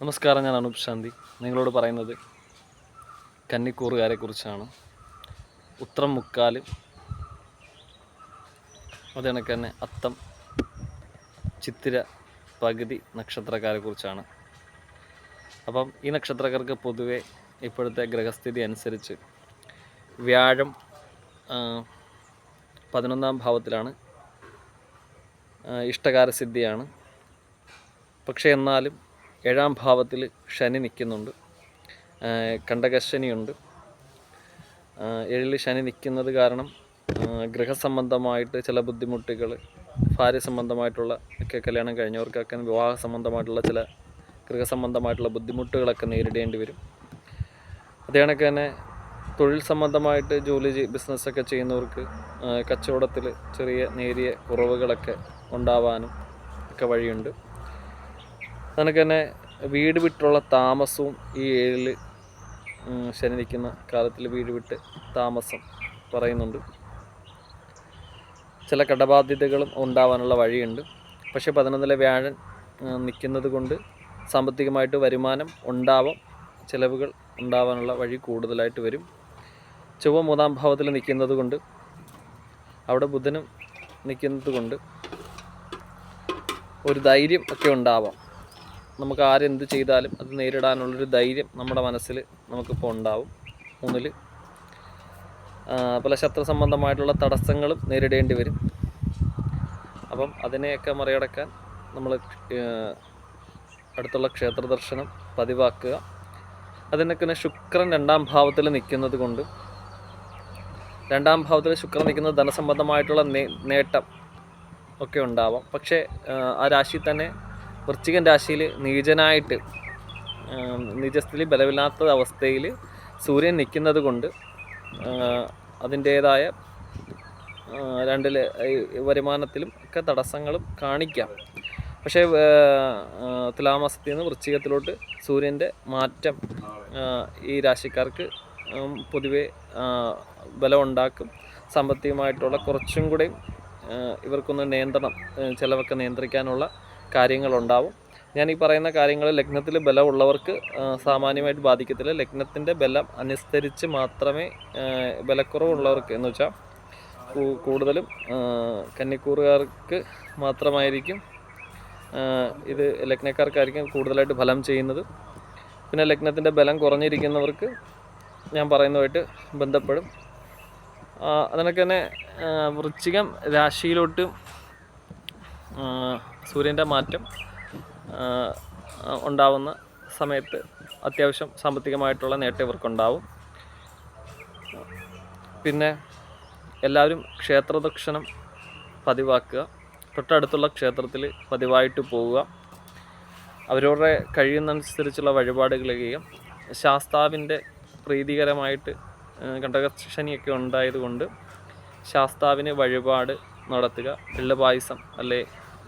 നമസ്കാരം ഞാൻ അനൂപ് ശാന്തി. നിങ്ങളോട് പറയുന്നത് കന്നിക്കൂറുകാരെ കുറിച്ചാണ് ഉത്രം മുക്കാൽ അത് തന്നെ അത്തം ചിത്തിര പകുതി നക്ഷത്രക്കാരെ കുറിച്ചാണ് അപ്പം ഈ നക്ഷത്രക്കാർക്ക് പൊതുവെ ഇപ്പോഴത്തെ ഗ്രഹസ്ഥിതി അനുസരിച്ച് വ്യാഴം പതിനൊന്നാം ഭാവത്തിലാണ് ഇഷ്ടകാരസിദ്ധിയാണ്. പക്ഷേ എന്നാലും ഏഴാം ഭാവത്തിൽ ശനി നിൽക്കുന്നുണ്ട്. കണ്ടകശനിയുണ്ട്. ഏഴിൽ ശനി നിൽക്കുന്നത് കാരണം ഗൃഹസംബന്ധമായിട്ട് ചില ബുദ്ധിമുട്ടുകൾ ഭാര്യ സംബന്ധമായിട്ടുള്ള ഒക്കെ കല്യാണം കഴിഞ്ഞവർക്കൊക്കെ വിവാഹ സംബന്ധമായിട്ടുള്ള ചില ഗൃഹസംബന്ധമായിട്ടുള്ള ബുദ്ധിമുട്ടുകളൊക്കെ നേരിടേണ്ടി വരും. അതേ കണക്ക് തന്നെ തൊഴിൽ സംബന്ധമായിട്ട് ജോലി ബിസിനസ്സൊക്കെ ചെയ്യുന്നവർക്ക് കച്ചവടത്തിൽ ചെറിയ നേരിയ കുറവുകളൊക്കെ ഉണ്ടാവാനും ഒക്കെ വഴിയുണ്ട്. നിനക്ക് തന്നെ വീട് വിട്ടുള്ള താമസവും ഈ ഏഴിൽ ശനി നിൽക്കുന്ന കാലത്തിൽ വീട് വിട്ട് താമസം പറയുന്നുണ്ട്. ചില കടബാധ്യതകളും ഉണ്ടാവാനുള്ള വഴിയുണ്ട്. പക്ഷേ പതിനൊന്നിലെ വ്യാഴൻ നിൽക്കുന്നത് കൊണ്ട് സാമ്പത്തികമായിട്ട് വരുമാനം ഉണ്ടാവാം ചിലവുകൾ ഉണ്ടാവാനുള്ള വഴി കൂടുതലായിട്ട് വരും. ചൊവ്വ മൂന്നാം ഭാവത്തിൽ നിൽക്കുന്നത് കൊണ്ട് അവിടെ ബുധനും നിൽക്കുന്നത് കൊണ്ട് ഒരു ധൈര്യം ഒക്കെ ഉണ്ടാവാം. നമുക്ക് ആരെന്ത് ചെയ്താലും അത് നേരിടാനുള്ളൊരു ധൈര്യം നമ്മുടെ മനസ്സിൽ നമുക്കിപ്പോൾ ഉണ്ടാവും. മൂന്നിൽ പല ശത്രു സംബന്ധമായിട്ടുള്ള തടസ്സങ്ങളും നേരിടേണ്ടി വരും. അപ്പം അതിനെയൊക്കെ മറികടക്കാൻ നമ്മൾ അടുത്തുള്ള ക്ഷേത്ര ദർശനം പതിവാക്കുക. അതിനൊക്കെ ശുക്രൻ രണ്ടാം ഭാവത്തിൽ നിൽക്കുന്നത് കൊണ്ട് രണ്ടാം ഭാവത്തിൽ ശുക്രൻ നിൽക്കുന്നത് ധനസംബന്ധമായിട്ടുള്ള നേട്ടം ഒക്കെ ഉണ്ടാവാം. പക്ഷേ ആ രാശി തന്നെ വൃശ്ചികൻ രാശിയിൽ നീചനായിട്ട് നിജസ്ഥിൽ ബലമില്ലാത്ത അവസ്ഥയിൽ സൂര്യൻ നിൽക്കുന്നത് കൊണ്ട് അതിന്റേതായ രണ്ടിൽ വരുമാനത്തിലും ഒക്കെ തടസ്സങ്ങളും കാണിക്കാം. പക്ഷേ തുലാമാസത്തിൽ നിന്ന് വൃശ്ചികത്തിലോട്ട് സൂര്യന്റെ മാറ്റം ഈ രാശിക്കാർക്ക് പൊതുവെ ബലമുണ്ടാക്കും. സാമ്പത്തികമായിട്ടുള്ള കുറച്ചും കൂടെയും ഇവർക്കൊന്ന് നിയന്ത്രണം ചിലവൊക്കെ നിയന്ത്രിക്കാനുള്ള കാര്യങ്ങളുണ്ടാവും. ഞാൻ ഈ പറയുന്ന കാര്യങ്ങൾ ലഗ്നത്തിൽ ബലമുള്ളവർക്ക് സാമാന്യമായിട്ട് ബാധിക്കത്തില്ല. ലഗ്നത്തിന്റെ ബലം അനുസരിച്ച് മാത്രമേ ബലക്കുറവുള്ളവർക്ക് എന്ന് വെച്ചാൽ കൂടുതലും കന്നിക്കൂറുകാർക്ക് മാത്രമായിരിക്കും ഇത് ലഗ്നക്കാർക്കായിരിക്കും കൂടുതലായിട്ട് ഫലം ചെയ്യുന്നത്. പിന്നെ ലഗ്നത്തിന്റെ ബലം കുറഞ്ഞിരിക്കുന്നവർക്ക് ഞാൻ പറയുന്നതുമായിട്ട് ബന്ധപ്പെടും. അതിനൊക്കെ തന്നെ വൃശ്ചികം രാശിയിലോട്ട് സൂര്യന്റെ മാറ്റം ഉണ്ടാവുന്ന സമയത്ത് അത്യാവശ്യം സാമ്പത്തികമായിട്ടുള്ള നേട്ടം ഇവർക്കുണ്ടാവും. പിന്നെ എല്ലാവരും ക്ഷേത്രദക്ഷിണം പതിവാക്കുക. തൊട്ടടുത്തുള്ള ക്ഷേത്രത്തിൽ പതിവായിട്ട് പോവുക. അവരവരുടെ കഴിയുന്നതനുസരിച്ചുള്ള വഴിപാടുകൾ ചെയ്യുക. ശാസ്താവിന്റെ പ്രീതികരമായിട്ട് കണ്ടകശനിയൊക്കെ ഉണ്ടായതുകൊണ്ട് ശാസ്താവിന് വഴിപാട് നടത്തുക. എള്ളുപായസം അല്ലെ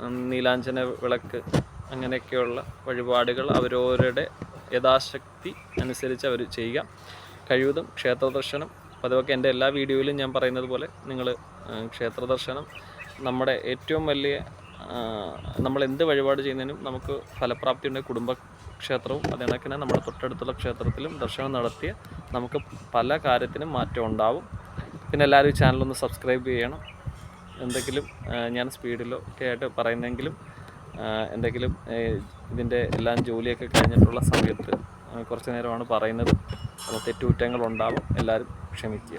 ഉം, നീലാഞ്ജന വിളക്ക് അങ്ങനെയൊക്കെയുള്ള വഴിപാടുകൾ അവരവരുടെ യഥാശക്തി അനുസരിച്ച് അവർ ചെയ്യുക. കഴിവതും ക്ഷേത്ര ദർശനം. പതിവൊക്കെ എന്റെ എല്ലാ വീഡിയോയിലും ഞാൻ പറയുന്നത് പോലെ നിങ്ങൾ ക്ഷേത്ര ദർശനം നമ്മുടെ ഏറ്റവും വലിയ നമ്മൾ എന്ത് വഴിപാട് ചെയ്യുന്നതിനും നമുക്ക് ഫലപ്രാപ്തി ഉണ്ട്. കുടുംബ ക്ഷേത്രവും അത് നമ്മുടെ തൊട്ടടുത്തുള്ള ക്ഷേത്രത്തിലും ദർശനം നടത്തിയ നമുക്ക് പല കാര്യത്തിനും മാറ്റം ഉണ്ടാവും. പിന്നെ എല്ലാവരും ചാനലൊന്ന് സബ്സ്ക്രൈബ് ചെയ്യണം. എന്തെങ്കിലും ഞാൻ സ്പീഡിലോ ഒക്കെ ആയിട്ട് പറയുന്നെങ്കിലും എന്തെങ്കിലും ഇതിന്റെ എല്ലാം ജോലിയൊക്കെ കഴിഞ്ഞിട്ടുള്ള സമയത്ത് കുറച്ച് നേരമാണ് പറയുന്നത്. അപ്പോൾ തെറ്റുകുറ്റങ്ങളുണ്ടാവും. എല്ലാവരും ക്ഷമിക്കുക.